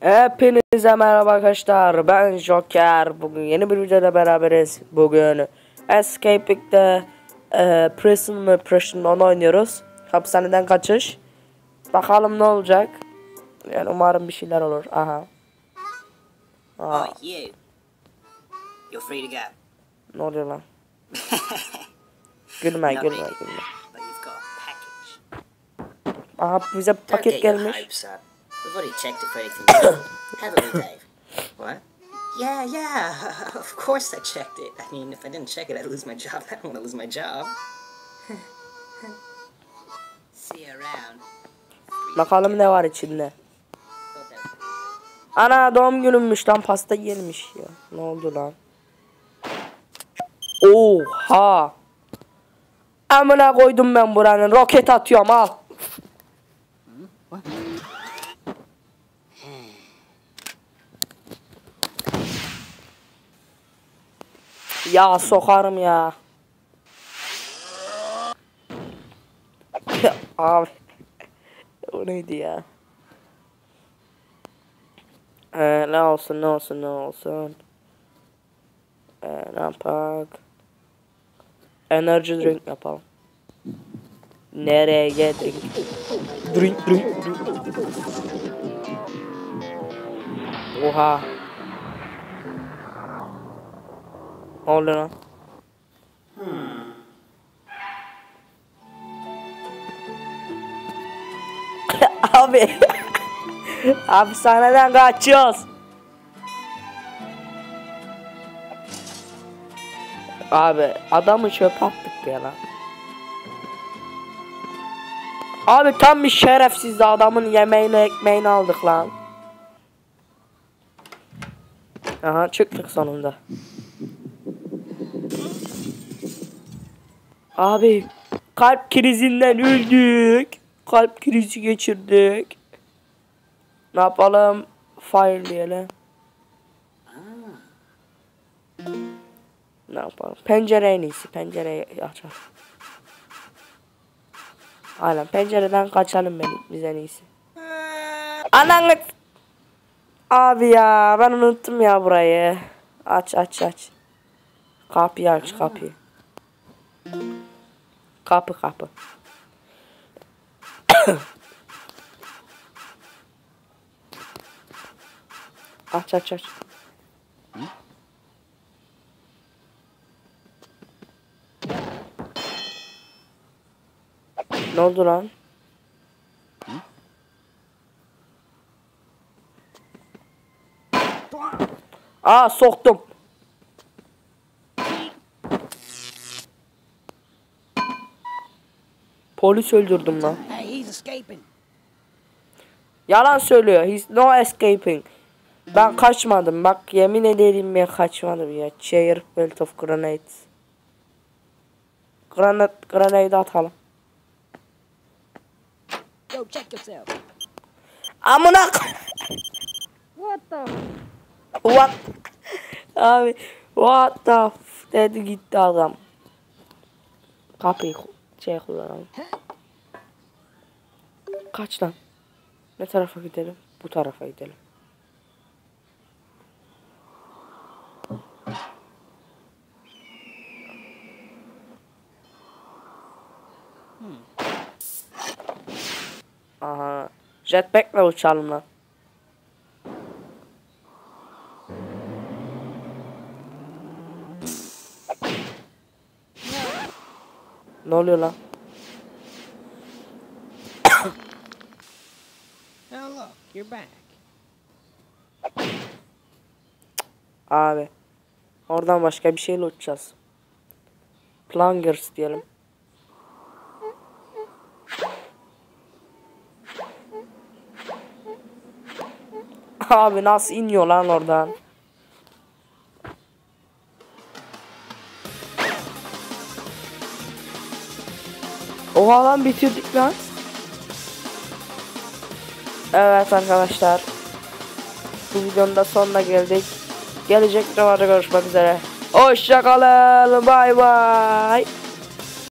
Hepinize merhaba arkadaşlar. Ben Joker. Bugün yeni bir videoda beraberiz. Bugün Escaping'de e, Prison ve Prison onu oynuyoruz. Hapishaneden kaçış. Bakalım ne olacak. Yani umarım bir şeyler olur. Aha. Aa, Oh, you. You're free to go. ne oluyor lan? Gülme gülme gülme. Aha bize paket gelmiş. We've already checked it for anything. Haven't we, Dave? What? Yeah, yeah. Of course I checked it. I mean, if I didn't check it, I'd lose my job. I don't want to lose my job. See you around. Bakalım ne var içinde. Ana doğum günümmüş lan pasta gelmiş ya. Ne oldu lan? Oha. Amına koydum ben buranın. Roket atıyorum al. Ya sokarım ya. Abi. o neydi ya? Ee, ne olsun ne olsun ne olsun. Ee, ne yapak? Energy drink yapalım. Nereye drink? Drink drink drink. Oha. Ne oldu lan? Abi. Hapishaneden kaçıyoruz. Abi adamı çöpe attık ya lan. Abi tam bir şerefsiz adamın yemeğini ekmeğini aldık lan. Aha çıktık sonunda. Abi kalp krizinden öldük. Kalp krizi geçirdik. Ne yapalım? Fire diyelim. Ne yapalım? Pencere en iyisi. Pencereyi açalım. Aynen pencereden kaçalım ben, biz en iyisi. Ananı... Abi ya ben unuttum ya burayı. Aç aç aç. Kapıyı aç kapıyı. Kapı kapı. aç aç aç. Ne oldu lan? Aa soktum. Polis öldürdüm lan. Yalan söylüyor. He's no escaping. Ben kaçmadım. Bak yemin ederim ben kaçmadım ya. Chair belt of grenades. Granate, grenade atalım. Yo, check yourself. Amına What the? What? Abi what the dedi gitti adam. Kapıyı şey kullanalım. Kaç lan? Ne tarafa gidelim? Bu tarafa gidelim. Aha. Jetpack'le uçalım lan. Ne oluyor lan? Look, you're back. Abi. Oradan başka bir şeyle uçacağız. Plungers diyelim. Abi nasıl iniyor lan oradan? Oha lan bitirdik lan. Evet arkadaşlar. Bu videonun da sonuna geldik. Gelecek videolarda görüşmek üzere. Hoşçakalın. Bay bay.